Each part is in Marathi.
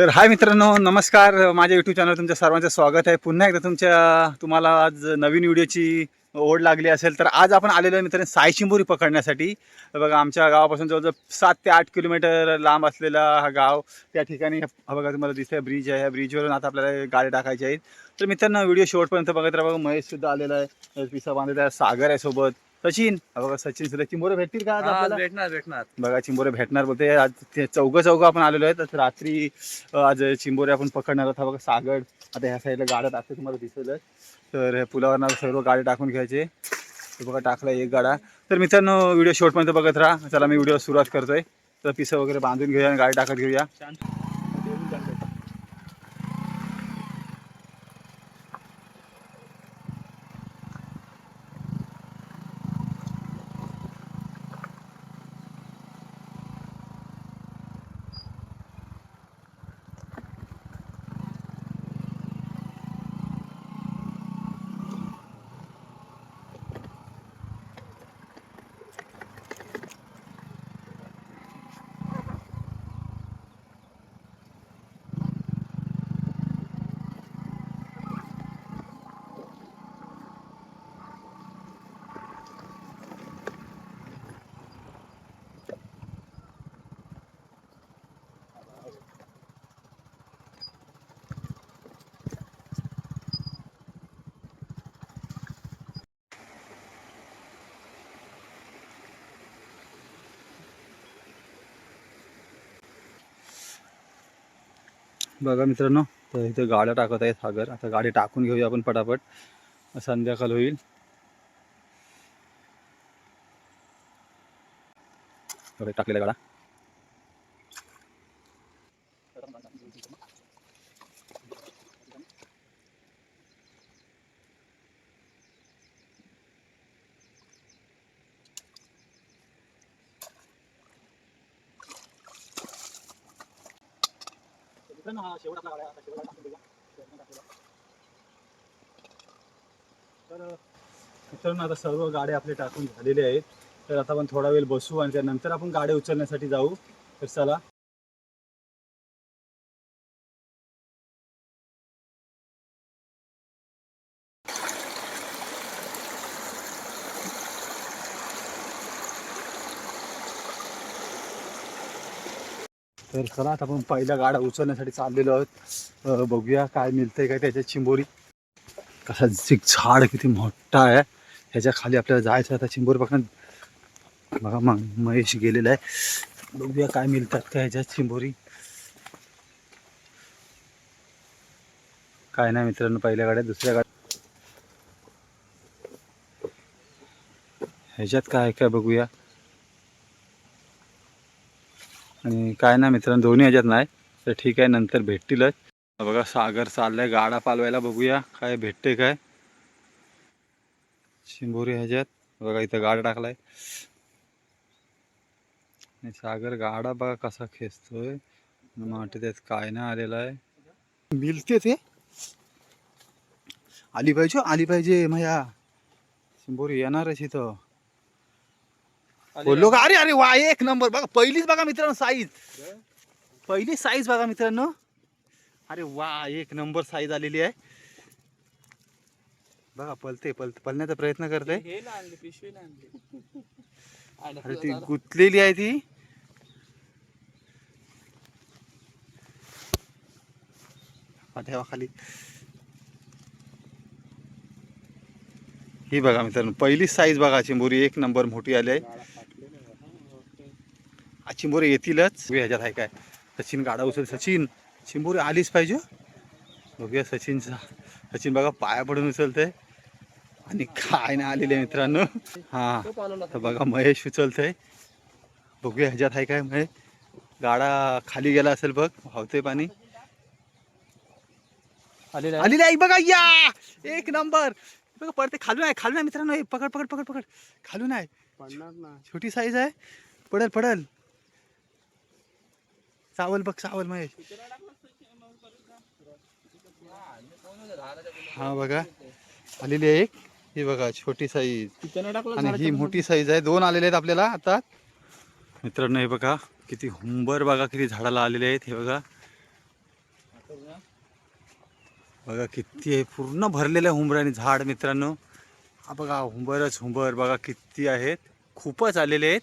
तर हाय मित्रांनो नमस्कार. माझ्या यूट्यूब चॅनल तुमच्या सर्वांचं स्वागत आहे. पुन्हा एकदा तुमच्या तुम्हाला आज नवीन व्हिडिओची ओढ लागली असेल तर आज आपण आलेलो आहे मित्रांनो सायशिंबोरी पकडण्यासाठी. बघा आमच्या गावापासून जवळजवळ सात ते आठ किलोमीटर लांब असलेला हा गाव त्या ठिकाणी हा बघा तुम्हाला दिसतंय ब्रिज आहे. ह्या ब्रिजवरून आता आपल्याला गाडी टाकायची आहेत. तर मित्रांनो व्हिडिओ शेवटपर्यंत बघत राहा. बघा महेशसुद्धा आलेला आहे. पिसा बांधलेला आहे. सागर आहे सोबत. सचिन. हा बघा सचिन सुद्धा चिंबोरे भेटतील का आज आपल्याला? भेटणार भेटणार. बघा चिंबोरे भेटणार बोलते. आज ते चौघं चौघं आपण आलेलो आहेत. तर रात्री अ, आज चिंबोरे आपण पकडणार आहोत. हा बघा सागड आता ह्या साईडला गाड्या टाकते तुम्हाला दिसेल तर ह्या पुलावरनं सर्व गाड्या टाकून घ्यायचे. बघा टाकला एक गाडा. तर मित्रांनो व्हिडिओ शेवटपर्यंत बघत राहा. चला मी व्हिडिओ सुरुवात करतोय. तर पिसं वगैरे बांधून घेऊया आणि गाडी टाकत घेऊया. बघा मित्रांनो तर इथे गाड्या टाकत आहेत सागर आता गाडी टाकून घेऊया आपण पटापट. संध्याकाळ होईल. टाकलेल्या गाडा तर मित्रांनो आता सर्व गाड्या आपले टाकून झालेले आहेत. तर आता आपण थोडा वेळ बसू आणि त्यानंतर आपण गाड्या उचलण्यासाठी जाऊ. तर चला तर चला आता आपण पहिल्या गाड्या उचलण्यासाठी चाललेलो आहोत. बघूया काय मिळतंय काय त्याच्यात चिंबोरी. कसा झिक झाड किती मोठा आहे. ह्याच्या खाली आपल्याला जायचं आता चिंबोरी पकडून बघा मग महेश गेलेला आहे. बघूया काय मिळतात का ह्याच्यात चिंबोरी. काय नाही मित्रांनो पहिल्या गाड्या दुसऱ्या गाड्या. ह्याच्यात काय आहे काय बघूया. आणि काय ना मित्रांनो दोन्ही ह्याच्यात नाही. तर ठीक आहे नंतर भेटतीलच. बघा सागर चाललाय गाडा पालवायला बघूया काय भेटते काय. शिंबोरी ह्याच्यात बघा इथं गाडा टाकलाय. सागर गाडा बघा कसा खेचतोय. मला वाटतं त्यात काय नाही आलेला आहे. मिळते ते. आली पाहिजे हो, आली पाहिजे मया. शिंबोरी येणारच इथं. बोललो का अरे अरे वा एक नंबर. बघा पहिलीच बघा मित्रांनो साईज पहिली साईज बघा मित्रांनो. अरे वा एक नंबर साईज आलेली आहे. बघा पलते पल पलण्याचा प्रयत्न करते. हे अरे ती गुंतलेली आहे ती. हा, ठेवा खाली. ही बघा मित्रांनो पहिली साईज बघा चिंबोरी एक नंबर मोठी आली आहे. हा चिंबोरी येतीलच. बघूया ह्याच्यात आहे काय. सचिन गाडा उचल. सचिन चिंबोरी आलीच पाहिजे हो. बघूया सचिनचा. सचिन बघा पाया पडून उचलतंय. आणि काय नाही आलेले मित्रांनो. हा तर बघा महेश उचलतंय. बघूया ह्याच्यात आहे काय महेश. गाडा खाली गेला असेल बघ. वाहतोय पाणी. आलेला आलेली आहे. बघा या. एक नंबर. बघा पडते खालून आहे. खालून आहे मित्रांनो. पकड पकड पकड पकड. खालून आहे. छोटी साईज आहे. पडल पडल. चावल बघ सावल महेश. हा बघा आलेली आहे एक. ही बघा छोटी साईज आणि ही मोठी साईज आहे. दोन आलेले आहेत आपल्याला आता. मित्रांनो हे बघा किती हुंबर बघा किती झाडाला आलेले आहेत. हे बघा. बघा किती आहे. पूर्ण भरलेलं आहे हुंबराने झाड मित्रांनो. हा बघा हुंबरच हुंबर. बघा किती आहेत. खूपच आलेले आहेत.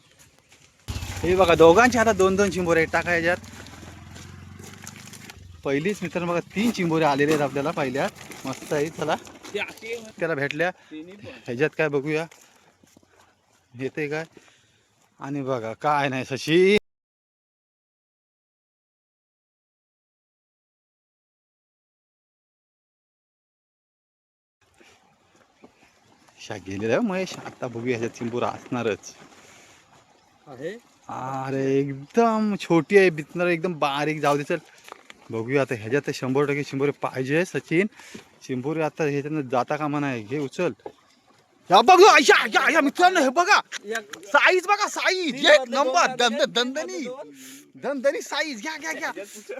हे बघा दोघांच्या हातात दोन दोन शिंबर आहेत. टाका याच्यात. पहिलीच मित्रांनो बघा तीन चिंबोरे आलेले आहेत आपल्याला पहिल्यात मस्त आहे चला. त्याला भेटल्या. ह्याच्यात काय बघूया. येते काय? आणि बघा काय नाही शशी. शा गेलेला हो महेश. आता बघूया ह्याच्यात चिंबूरा असणारच. अरे एकदम छोटी आहे बितणार एकदम बारीक. जाऊ दे चल. बघूया आता ह्याच्यात तर शंभर टक्के चिंबोरे पाहिजे सचिन. चिंबोरे आता ह्याच्यानं जाता कामा नाही. घे उचल. या बघ या या या मित्रांनो हे बघा. साईज बघा साईज. एक नंबर. दंद दंदनी दंदनी साईज. घ्या घ्या घ्या.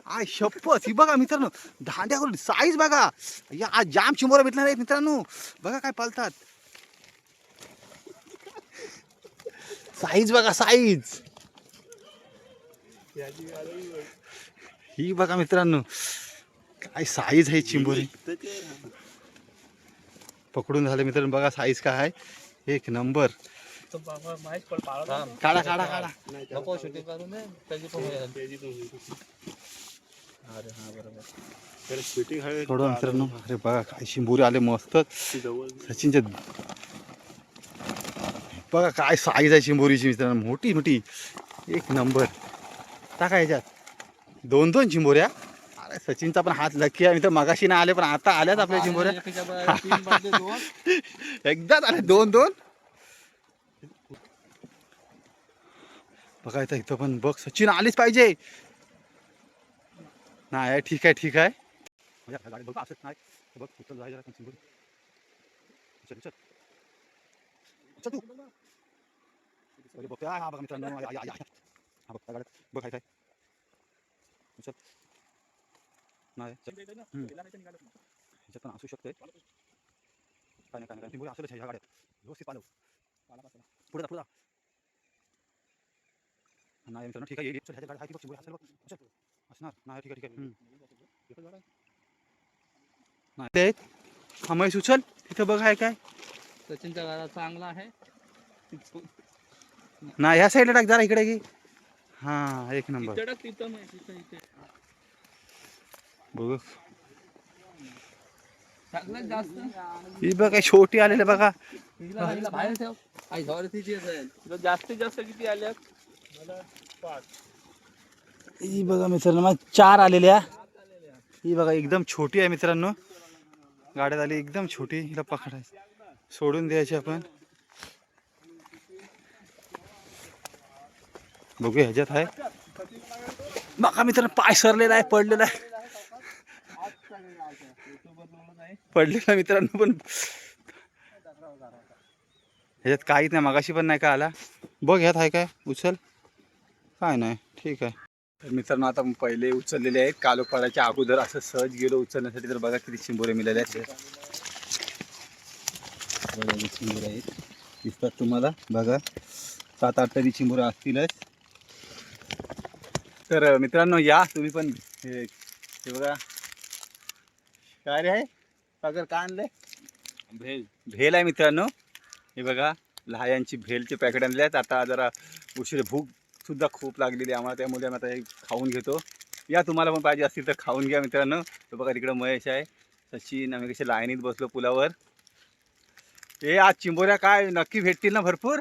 आय शपथ. ही बघा मित्रांनो दांड्या करून साईज बघा. या आज जाम शिंबोरा भेटणार आहेत मित्रांनो. बघा काय पालतात. साईज बघा साईज. ही बघा मित्रांनो काय साईज आहे चिंबोरी. पकडून झाले मित्रांनो बघा साईज काय आहे. एक नंबर तो बाबा माहीत पड पाळा काढा काढा काढा हा थोडं मित्रांनो. अरे बघा काय शिंबोरी आले मस्त. सचिनच्या बघा काय साईज आहे शिंबोरीची मित्रांनो. मोठी मोठी. एक नंबर टाका याच्यात. दोन दोन चिंबोऱ्या अरे सचिनचा पण हात लकी आहे. मित्र मगाशी नाही आले पण आता आल्यात आपल्या चिंबोऱ्या. एकदाच आले दोन दोन. बघा इथं पण बघ सचिन आलीच पाहिजे. नाही ठीक आहे ठीक आहे. गाडीत बघ बघ मित्रांनो. काय नाही चल. हम्म. ह्याच्यात पण असू शकते. काय नाही काय नाही असेलच ह्या गाड्यात व्यवस्थित पालव पुढे जा पुढे नाही मित्रांनो ठीक आहे ह्याच्या गाड्या बघ असेल असणार. नाही ठीक आहे ठीक आहे. नाही ते हा उचल तिथं बघ आहे काय. सचिनचा घरा चांगला आहे. नाही ह्या साईडला टाक जरा इकडे की हा एक नंबर। बघ ही बघ छोटी आलेले बघा। जास्तीत जास्त किती आल्यात ही बघा मित्रांनो चार आलेल्या. ही बघा एकदम छोटी आहे मित्रांनो. गाड्यात आली एकदम छोटी. हिला पकडायची. सोडून द्यायची आपण. बघूया ह्याच्यात आहे. बघा मित्रांनो पाय सरलेला आहे पडलेला आहे. पडलेला मित्रांनो पण. ह्याच्यात काहीच नाही मगाशी पण नाही का आला? बघ ह्यात आहे काय उचल. काय नाही ठीक आहे. तर मित्रांनो आता पहिले उचललेले आहेत. कालोपाडाच्या अगोदर असं सहज गेलो उचलण्यासाठी तर बघा किती चिंबोरे मिळाले आहेत. बघा चिंबोरे आहेत. दिसतात तुम्हाला. बघा सात आठ तरी चिंबोरे असतीलच. तर मित्रांनो या. तुम्ही पण हे हे बघा. काय रे आहे सागर काय आणलंय? भेल. भेल आहे मित्रांनो. हे बघा लहायांची भेलचे पॅकेट आणले आहेत. आता जरा उशीर भूक सुद्धा खूप लागलेली आहे आम्हाला. त्यामुळे आम्ही आता हे खाऊन घेतो. या तुम्हाला पण पाहिजे असतील तर खाऊन घ्या मित्रांनो. तो बघा तिकडं महेश आहे. सचिन आम्ही कसे लाईनीत बसलो पुलावर. हे आज चिंबोऱ्या काय नक्की भेटतील ना भरपूर?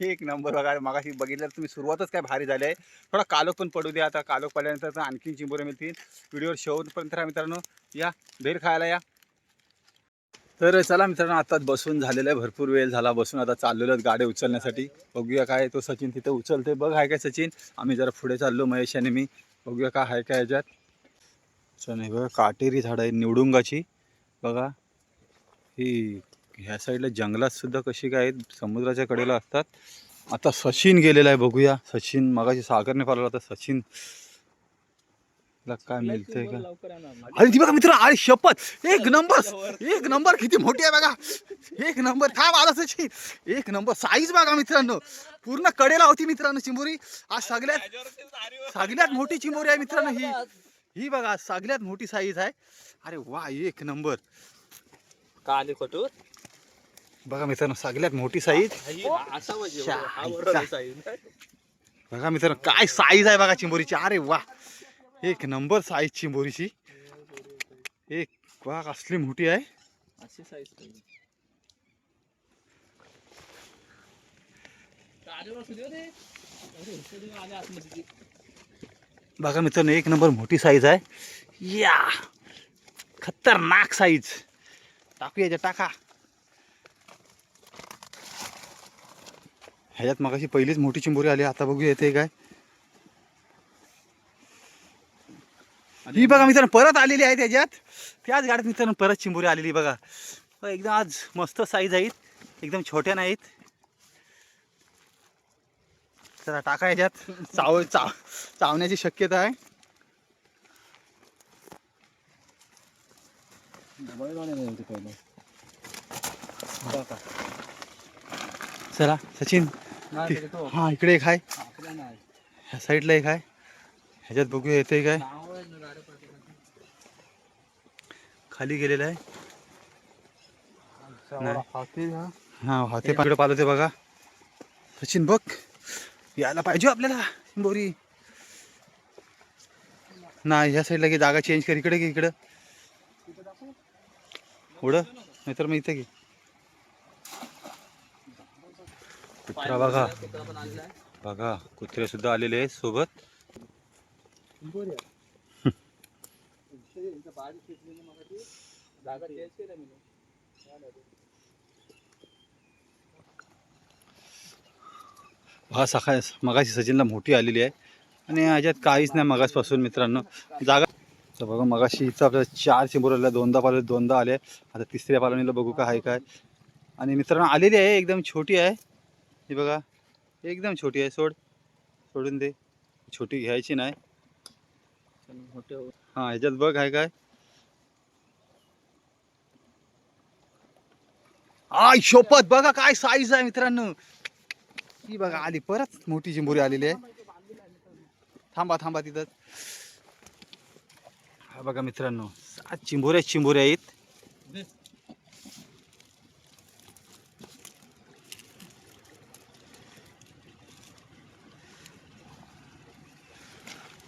एक- एक नंबर बघा मगाशी बघितलं तुम्ही सुरुवातच काय भारी झाली आहे थोडा कालोख पण पडू द्या आता कालोख पडल्यानंतर तर आणखीन चिंबोरे मिळतील. व्हिडिओवर शेवटपर्यंत राहा मित्रांनो. या भेल खायला या. तर चला मित्रांनो आत्ताच बसून झालेलं आहे भरपूर वेळ झाला बसून. आता चाललेलो आहेत गाड्या उचलण्यासाठी. बघूया काय तो सचिन तिथं उचलते बघ आहे काय सचिन? आम्ही जरा पुढे चाललो महेश आणि मी. बघूया काय आहे काय याच्यात. चल नाही बघा काटेरी झाड आहे निवडुंगाची. बघा. ही ह्या साईडला जंगलात सुद्धा कशी काय आहेत? समुद्राच्या कडेला असतात. आता सचिन गेलेला आहे बघूया. सचिन मगाशी सागरने पाहिलं आता सचिन. काय मिळतंय का. अरे ती बघा मित्र अरे शपथ! एक नंबर एक नंबर किती मोठी आहे बघा. एक नंबर काय आला सचिन? एक नंबर साईज बघा मित्रांनो. पूर्ण कडेला होती मित्रांनो चिंबोरी. आज सगळ्यात सगळ्यात मोठी चिंबोरी आहे मित्रांनो ही. ही बघा सगळ्यात मोठी साईज आहे. अरे वा एक नंबर का आले खोटून बघा मित्रांनो सगळ्यात मोठी साईज बघा मित्रांनो काय साईज आहे बघा चिंबोरीची. अरे वा. एक नंबर साईज चिंबोरीची. एक वा कसली मोठी आहे. अशी बघा मित्रांनो एक नंबर मोठी साईज आहे. या. खतरनाक साईज टाकू याच्या टाका. ह्याच्यात मगाशी पहिलीच मोठी चिंबोरी आली आता बघूया येते काय. ही बघा मित्रांनो परत आलेली आहे त्याच्यात त्याच गाड्यात मित्रांनो परत चिंबोरी आलेली बघा. बघा, एकदम आज मस्त साईज आहेत एकदम छोट्या नाहीत. चला टाका याच्यात चाव चाव चावण्याची शक्यता आहे. चला सचिन. हा इकडे एक आहे. ह्या साईडला एक आहे ह्याच्यात बघूया येते काय. खाली गेलेलं आहे. हाती हा. हाते पाकडे पालवते बघा. सचिन बघ. यायला पाहिजे हो आपल्याला बोरी. नाही ह्या साईडला की जागा चेंज कर. इकडे की इकडं. उडं. नाहीतर मग इथे घे. कुत्रा बघा. बघा कुत्रे सुद्धा आलेले आहेत सोबत. हा सकाळ मगाशी सचिनला मोठी आलेली आहे. आणि ह्याच्यात काहीच नाही मगासपासून मित्रांनो. जागा तर बघा मगाशी इथं आपल्याला चार चिंबोर आल्या दोनदा पाले दोनदा आले. आता तिसऱ्या पालवणीला बघू का आहे काय. आणि मित्रांनो आलेली आहे एकदम छोटी आहे. ही बघा एकदम छोटी आहे सोड. सोडून दे. छोटी घ्यायची नाही. हो. ह्याच्यात बघ आहे काय. आय शोपत बघा काय साईज आहे मित्रांनो. ही बघा आली परत. मोठी चिंबोरी आलेली आहे. थांबा थांबा तिथं. हा बघा मित्रांनो सात चिंबोऱ्या चिंबोऱ्या आहेत.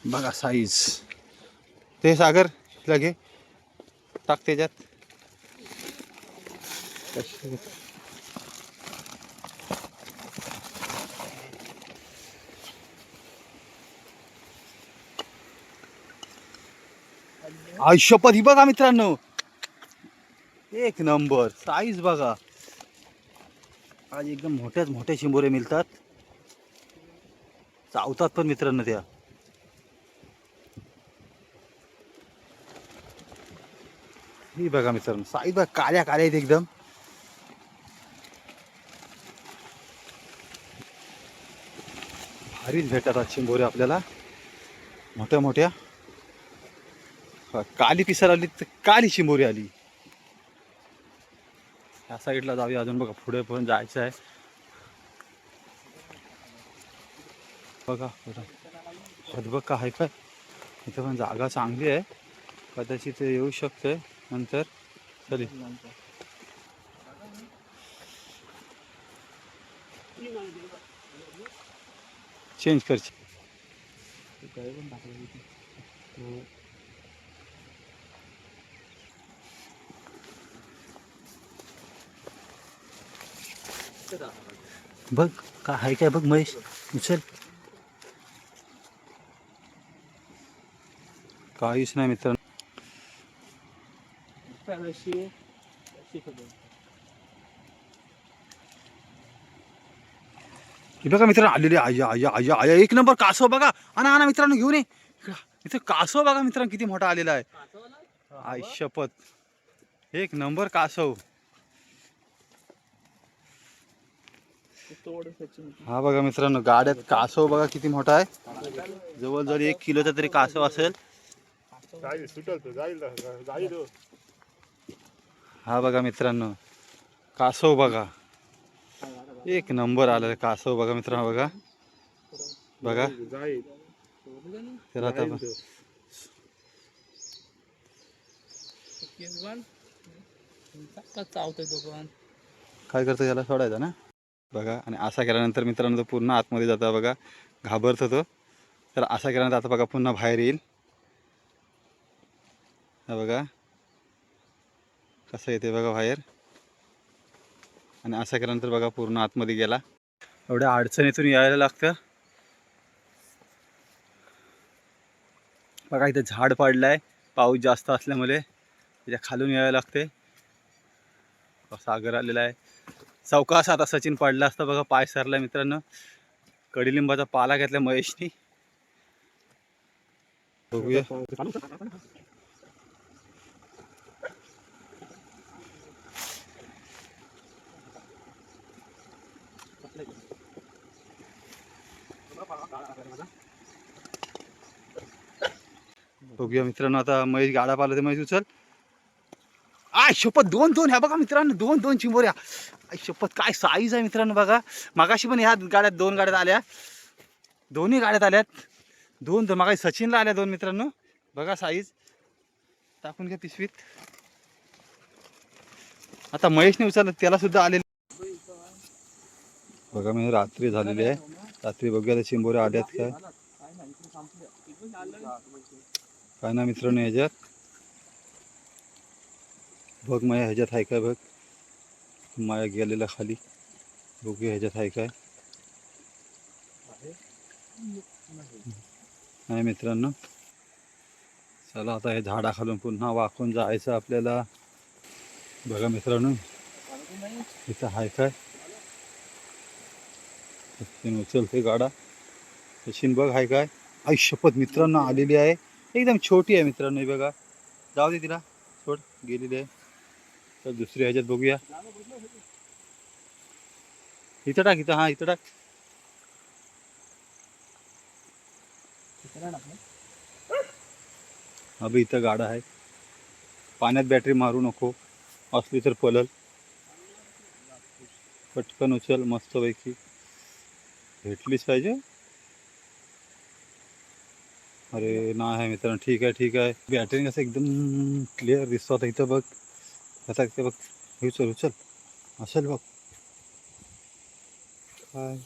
बघा साईज ते सागर लगे. टाक त्याच्यात. आयुष्यपद ही बघा मित्रांनो. एक नंबर साईज बघा. आज एकदम मोठ्याच मोठ्या शिंबोरे मिळतात. चावतात पण मित्रांनो त्या. ही बघा मित्रांनो साईज बघा काळ्या काळ्या आहेत एकदम. भारीच भेटतात चिंबोरे आपल्याला. मोठ्या मोठ्या. काली पिसर आली तर काली चिंबोरी आली. ह्या साईडला जाऊया अजून बघा पुढे पण जायचं आहे. बघा बघा. खतबग का काय इथं पण जागा चांगली आहे. कदाचित येऊ शकते नंतर? चल चेंज कर. बघ का आहे काय बघ महेश उचल. काहीच नाही मित्रांनो. हे बघा मित्रांनो आलेले आया आया आया आया एक नंबर कासव बघा. आणा आणा मित्रांनो घेऊन ये. इथं कासव बघा मित्रांनो किती मोठा आलेला आहे? आई शपथ. एक नंबर कासव. हा बघा मित्रांनो गाड्यात कासव बघा किती मोठा आहे. जवळजवळ एक किलोचा तरी कासव असेल. हा बघा मित्रांनो कासव बघा. एक नंबर आलेला कासव बघा मित्रांनो बघा. बघा. तर आता काय करतो याला? सोडायचा ना? बघा आणि असा केल्यानंतर मित्रांनो तो पूर्ण आतमध्ये जाता बघा. घाबरतो तो. तर असा केल्यानंतर आता बघा पुन्हा बाहेर येईल. हा बघा. कसं येते बघा बाहेर. आणि असं केल्यानंतर बघा पूर्ण आतमध्ये गेला. एवढ्या अडचणीतून यायला लागतं. बघा इथं झाड पडलं आहे पाऊस जास्त असल्यामुळे त्याच्या खालून यायला लागते. सागर आलेला आहे. चौकास आता सचिन पडला असता बघा पाय सरला मित्रांनो. कडीलिंबाचा पाला घेतला महेशनी. बघूया. बघूया मित्रांनो आता महेश गाडा पाला ते महेश उचल. आय शपथ दोन दोन ह्या बघा मित्रांनो दोन दोन चिंबोऱ्या. आय शपथ काय साईज आहे मित्रांनो बघा. मागाशी पण ह्या गाड्यात दोन गाड्यात आल्या. दोन्ही गाड्यात आल्यात. दोन दोन मागाशी सचिनला आल्या दोन मित्रांनो. बघा साईज टाकून घ्या पिशवीत. आता महेशने उचललं त्याला सुद्धा आलेले. बघा मी रात्री झालेली आहे. रात्री बघूया त्या चिंबोऱ्या आल्यात काय. काय ना मित्रांनो ह्याच्यात. बघ माया ह्याच्यात आहे काय बघ. माया गेलेला खाली. बघूया ह्याच्यात आहे काय. नाही मित्रांनो. चला आता हे झाडाखालून पुन्हा वाकून जायचं आपल्याला. बघा मित्रांनो. इथं आहे काय. उचलते गाडा. सचिन बघ आहे काय? आई शपथ मित्रांनो आलेली आहे. एकदम छोटी आहे मित्रांनो बघा. जाऊ दे तिला. सोड गेलेली आहे. तर दुसरी ह्याच्यात बघूया. इथं टाक इथं हा इथं टाक. अबे इथं गाडा आहे. पाण्यात बॅटरी मारू नको. असली तर पलल. पटकन उचल मस्तपैकी. भेटलीच पाहिजे अरे ना आहे मित्रांनो ठीक आहे ठीक आहे बॅटरी कसं एकदम क्लिअर दिसतो आता इथं आता ते बघ हे उचल उचल असेल बघ काय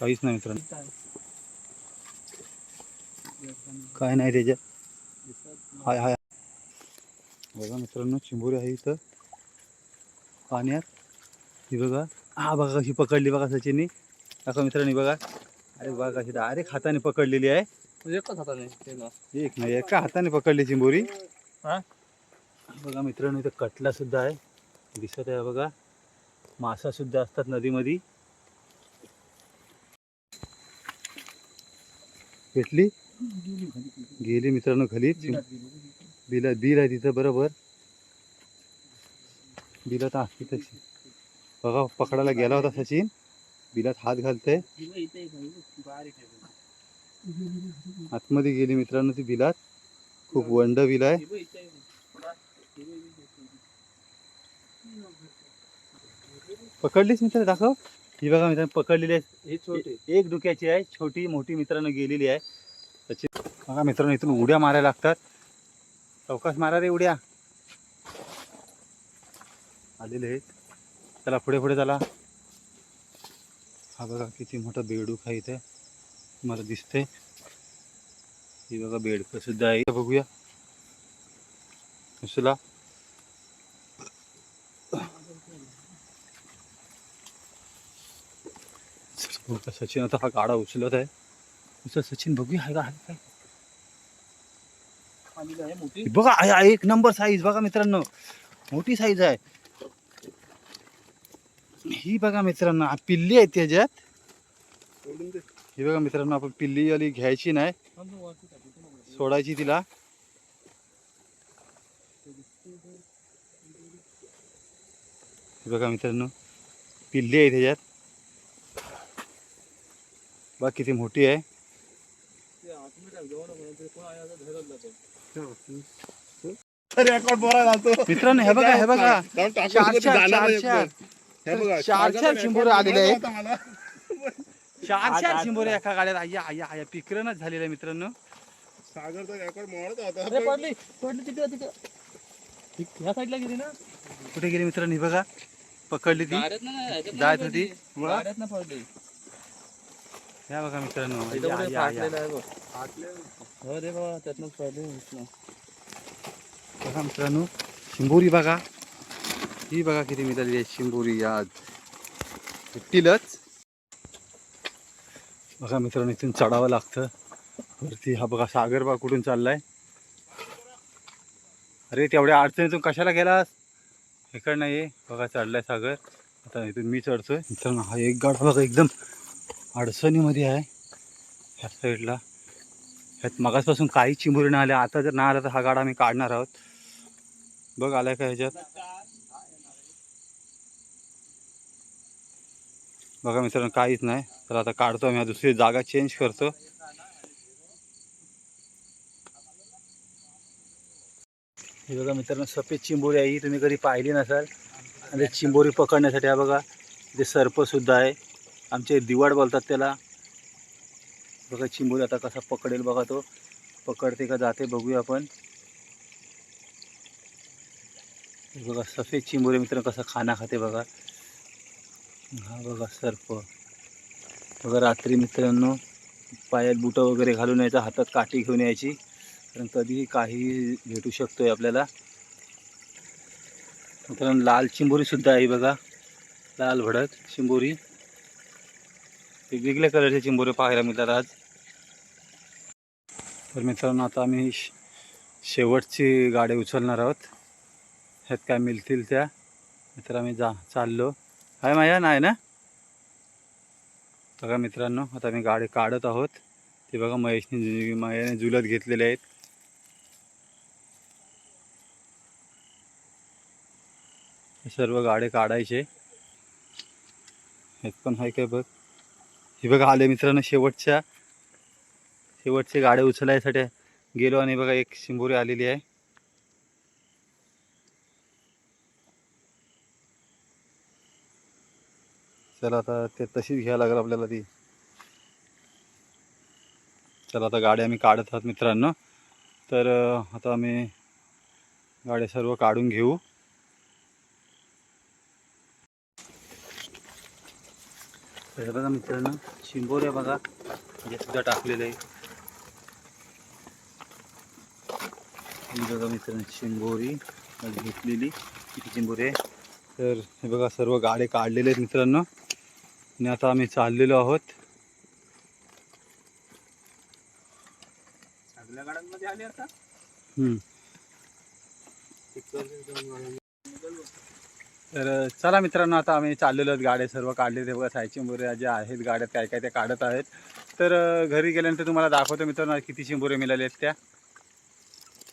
काहीच नाही मित्रांनो काय नाही त्याच्यात हाय हाय। बघा मित्रांनो चिंबोरी आहे इथं। पाण्यात? ही बघा। हा बघा कशी पकडली बघा सचिननी. दाखवा मित्रांनी बघा. अरे बघा कशी डायरेक्ट हाताने पकडलेली आहे. म्हणजे एकच हाताने. एक नाही एका हाताने पकडली चिंबोरी. हा? बघा मित्रांनो इथं कटला सुद्धा आहे. दिसत आहे बघा. मासा सुद्धा असतात नदीमध्ये. भेटली गेली मित्रांनो खाली बिला बिल आहे तिथं बरोबर. बिलात असते तशी. बघा पकडायला गेला होता सचिन. बिलात हात घालते. आतमध्ये गेली मित्रांनो ती बिलात. खूप वंड बिल आहे. पकडलीच मित्र दाखव. ही बघा मित्रांनो पकडलेली आहे. हे छोटे. एक डुक्याची आहे. छोटी मोठी मित्रांनो गेलेली आहे. त्याची बघा मित्रांनो इथून उड्या मारायला लागतात. चौकास मारा रे उड्या. आलेले आहेत. चला पुढे पुढे चला. हा बघा किती मोठा बेडूक आहे इथे. मला दिसते ही बघा बेडकं सुद्धा आहे. बघूया. उचला बघा, सचिन आता हा गाडा उचलत आहे. उचल सचिन बघूया हा काय? आलेली आहे मोठी. बघा एक नंबर साईज बघा मित्रांनो. मोठी साईज आहे. ही बघा मित्रांनो पिल्ली आहे त्याच्यात. ही बघा मित्रांनो आपण पिल्ली वाली घ्यायची नाही. सोडायची तिला. ही बघा मित्रांनो पिल्ली आहे त्याच्यात. बघा किती मोठी आहे. मित्रांनो हे बघा हे बघा. चार चार हे बघा चार चार record आलेले आहेत. चार चार चिंबोरे एका गाड्यात. आया आया आया पिकरनच झालेलं आहे मित्रांनो. सागरचा होता. अरे पडली. पडली तिथे ह्या साईडला गेली ना? कुठे गेली मित्रांनी बघा? पकडली ती. नाही होती? पडली. गाड्यात ना पडली. या बघा मित्रांनो. इथं या, कुठे या, या. फाटलेलं आहे बघ. हो रे बाबा त्यातनंच पडले. बघा मित्रांनो शिंबोरी बघा. ही बघा किती मिळाली आहे शिंबोरी आज भेटतीलच बघा मित्रांनो इथून चढावं लागतं. वरती हा बघा सागर बा कुठून चाललाय. अरे तेवढ्या अडचणीतून कशाला गेलास? इकडं नाही आहे बघा चढलाय सागर. आता इथून मी चढतोय. मित्रांनो हा एक गाडा बघा एकदम अडचणीमध्ये आहे. ह्या साईडला. ह्यात मगासपासून काही चिंबुरी नाही आल्या. आता जर नाही आला तर हा गाडा आम्ही काढणार आहोत. बघ आलाय का ह्याच्यात? बघा मित्रांनो काहीच नाही. तर आता काढतो आम्ही. दुसरी जागा चेंज करतो. हे बघा मित्रांनो सफेद चिंबोरी आहे. ही तुम्ही कधी पाहिली नसाल. आणि चिंबोरी पकडण्यासाठी हा बघा ते सर्पसुद्धा आहे. आमचे दिवाड बोलतात त्याला. बघा चिंबोरी आता कसा पकडेल बघा तो. पकडते का जाते बघूया आपण. बघा सफेद चिंबोरी मित्र कसा खाना खाते बघा. हा बघा सर्प बघा रात्री मित्रांनो पायात बुटं वगैरे घालून यायचं हातात काठी घेऊन यायची. कारण कधीही काही भेटू शकतोय आपल्याला. मित्रांनो लाल चिंबोरी सुद्धा आहे बघा. लाल भडक चिंबोरी. वेगवेगळ्या कलरचे चिंबोरे पाहायला मिळतात आज. तर मित्रांनो आता आम्ही शेवटची गाडी उचलणार आहोत. ह्यात काय मिळतील त्या? मित्र आम्ही जा चाललो. आहे माया नाही ना? बघा मित्रांनो आता मी गाडी काढत आहोत. ते बघा महेशने जु- मायाने जुलत घेतलेले आहेत. सर्व गाडे काढायचे. हे पण आहे काय बघ. हे बघा आले मित्रांनो शेवटच्या. शेवटचे गाड्या उचलायसाठी गेलो आणि बघा एक शिंबोरी आलेली आहे. चला आता ते तशीच घ्यायला लागेल आपल्याला ती. चला आता गाडी आम्ही काढत आहोत मित्रांनो. तर आता आम्ही गाड्या सर्व काढून घेऊ. तर हे बघा मित्रांनो शिंबोऱ्या बघा. हे सुद्धा टाकलेलं आहे. बघा मित्रांनो शिंबोरी घेतलेली. किती चिंबोरी आहे? तर हे बघा सर्व गाडे काढलेले आहेत मित्रांनो. आणि आता आम्ही चाललेलो आहोत. तर चला मित्रांनो आता आम्ही चाललेलो आहोत गाड्या सर्व काढले ते बघा साई चिंबोऱ्या ज्या आहेत गाड्यात काय काय त्या काढत आहेत. तर घरी गेल्यानंतर तुम्हाला दाखवतो मित्रांनो किती चिंबोरे मिळाले आहेत त्या.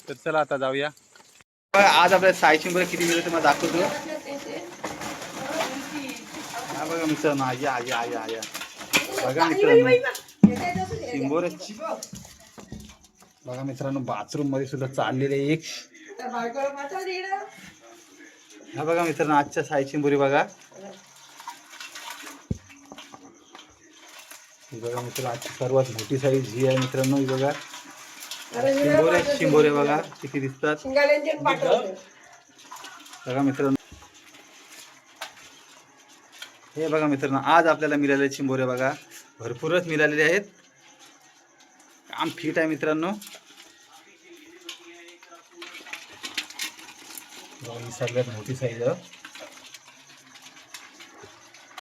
तर चला आता जाऊया. आज आपल्या साई चिंबोरे किती मिळाले तुम्हाला दाखवतो. मित्रांनो या या या या. बघा मित्रांनो. चिंबोरे बघा मित्रांनो बाथरूममध्ये सुद्धा चाललेले एक. हा बघा मित्रांनो आजच्या साई चिंबोरी बघा. बघा मित्रांनो आजची सर्वात मोठी साईज ही आहे मित्रांनो ही बघा. शिंबोरे शिंबोरे बघा किती दिसतात. बघा मित्रांनो. हे बघा मित्रांनो आज आपल्याला मिळालेले चिंबोरे बघा. भरपूरच मिळालेले आहेत. काम फिट आहे मित्रांनो. सगळ्यात मोठी साईज